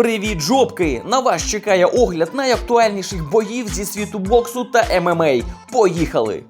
Привіт, жопки! На вас чекає огляд найактуальніших боїв зі світу боксу та ММА. Поїхали!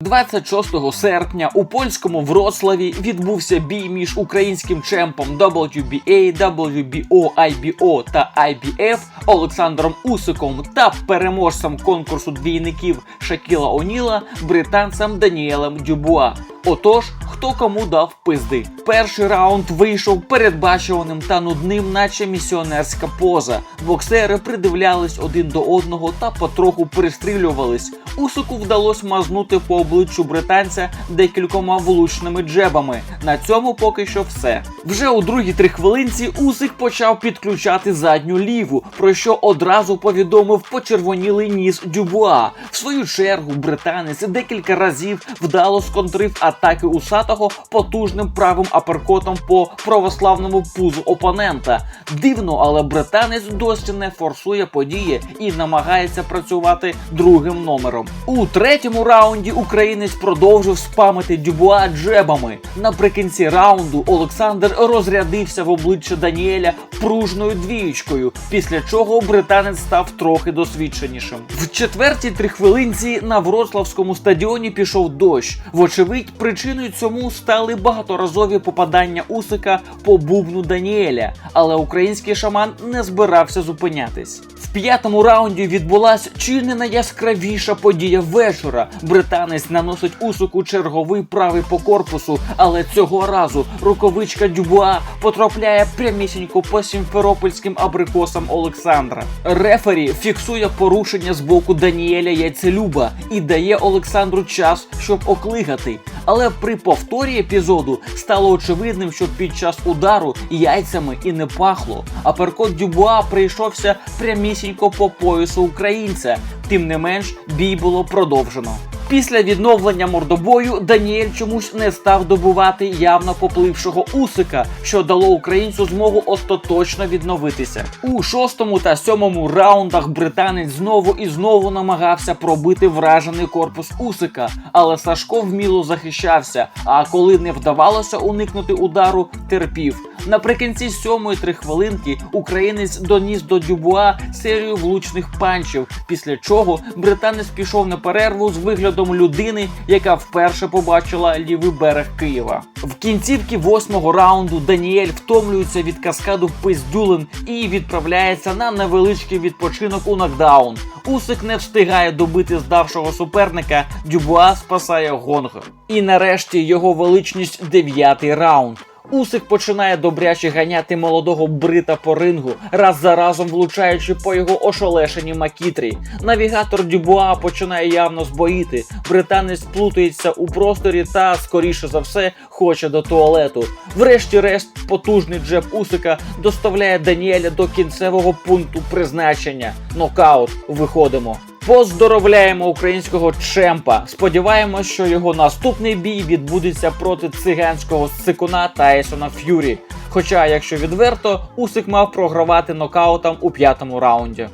26 серпня у польському Вроцлаві відбувся бій між українським чемпом WBA, WBO, IBO та IBF Олександром Усиком та переможцем конкурсу двійників Шакіла Оніла британцем Даніелем Дюбуа. Отож, хто кому дав пизди. Перший раунд вийшов передбачуваним та нудним, наче місіонерська поза. Боксери придивлялись один до одного та потроху перестрілювались. Усику вдалося мазнути по обличчю британця декількома влучними джебами. На цьому поки що все. Вже у другій три хвилинці Усик почав підключати задню ліву, про що одразу повідомив почервонілий ніс Дюбуа. В свою чергу британець декілька разів вдало сконтрив атаки усатого потужним правим аперкотом по православному пузу опонента. Дивно, але британець досі не форсує події і намагається працювати другим номером. У третьому раунді українець продовжив спамити Дюбуа джебами. Наприкінці раунду Олександр розрядився в обличчя Даніеля пружною двіючкою, після чого британець став трохи досвідченішим. В четвертій три хвилинці на Вроцлавському стадіоні пішов дощ. Вочевидь, причиною цьому стали багаторазові попадання Усика по бубну Даніеля, але український шаман не збирався зупинятись. В п'ятому раунді відбулась чи не найяскравіша подія вечора. Британець наносить Усику черговий правий по корпусу, але цього разу рукавичка Дюбуа потрапляє прямісінько по сімферопольським абрикосам Олександра. Рефері фіксує порушення з боку Даніеля Яйцелюба і дає Олександру час, щоб оклигати. Але при повторі епізоду стало очевидним, що під час удару яйцями і не пахло. А перкот Дюбуа прийшовся прямісінько по поясу українця. Тим не менш, бій було продовжено. Після відновлення мордобою Даніель чомусь не став добувати явно поплившого усика, що дало українцю змогу остаточно відновитися. У шостому та сьомому раундах британець знову і знову намагався пробити вражений корпус усика, але Сашко вміло захищався. А коли не вдавалося уникнути удару, терпів. Наприкінці сьомої три хвилинки українець доніс до Дюбуа серію влучних панчів, після чого британець пішов на перерву з виглядом людини, яка вперше побачила лівий берег Києва. В кінцівці восьмого раунду Даніель втомлюється від каскаду пиздюлин і відправляється на невеличкий відпочинок у нокдаун. Усик не встигає добити здавшого суперника. Дюбуа спасає гонг. І нарешті його величність дев'ятий раунд. Усик починає добряче ганяти молодого брита по рингу, раз за разом влучаючи по його ошелешеній макітрі. Навігатор Дюбуа починає явно збоїти. Британець плутається у просторі та, скоріше за все, хоче до туалету. Врешті-решт, потужний джеб Усика доставляє Даніеля до кінцевого пункту призначення. Нокаут. Виходимо. Поздоровляємо українського чемпа. Сподіваємось, що його наступний бій відбудеться проти циганського сикуна Тайсона Ф'юрі. Хоча, якщо відверто, Усик мав програвати нокаутом у п'ятому раунді.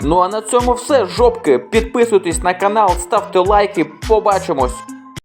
Ну а на цьому все, жопки. Підписуйтесь на канал, ставте лайки. Побачимось.